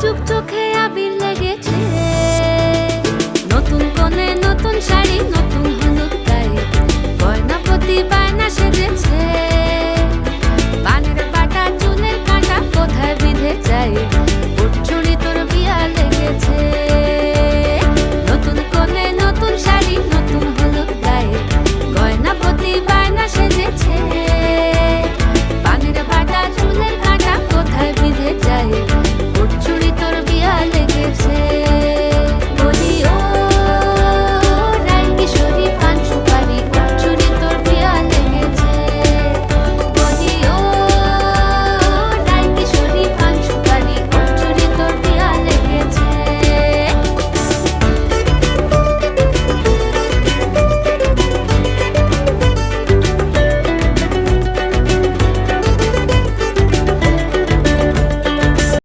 লাজুক চোখে আবির লেগেছে। নতুন কোণে নতুন শাড়ি, নতুন হলুদ গায়ে। গয়না প্রতি বায়না সেজেছে।